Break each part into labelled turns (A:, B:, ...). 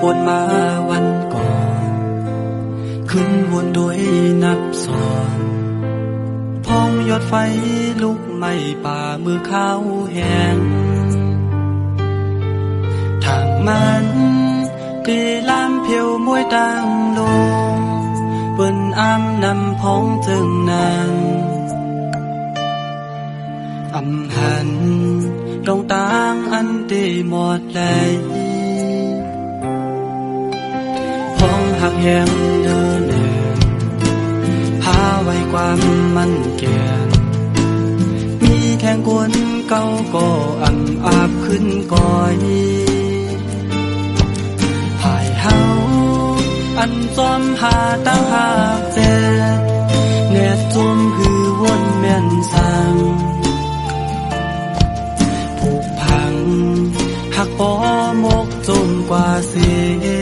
A: ปนมาวันก่อน ขึ้นวนด้วยนับสอนพองยอดไฟลุกไหม้ป่ามือเข้าแหงทางมันตีลามเพียวมวยตังลงเปิ้นอ้ำนำพองจึงนั้นอำหันดงตางอันตีหมดเลย องหังเดินเองพาไว้ความมันเกียนมีแทงกวนเก่าก็อ่ำอาบขึ้นก่อยหายเฮาอันจอมหาตั้งหากเจแนดจุมหือวนแม่นสังผูกพังหักปอมกจมกว่าเสีย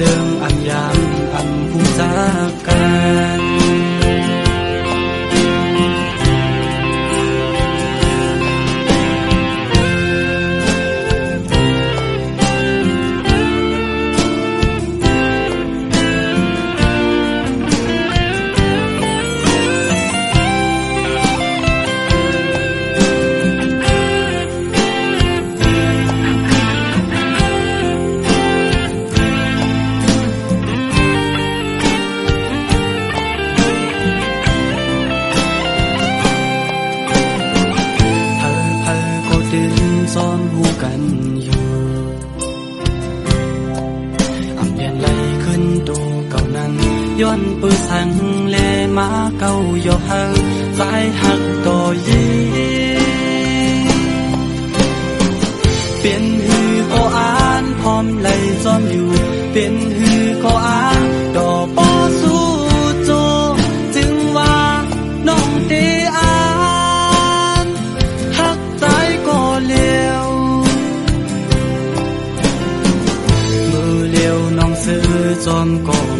A: จึงอันยังอันผู้จากกัน กันอยู่อำเลียนไหลขึ้นตูเก่านั้นย้อนปืนสังแลมาเก่าโยเฮาสายหักต่อยีเปลี่ยนหือก็อ่านพร้อมไหลซ้อมอยู่ เปลี่ยนหือก็อ่าน มือ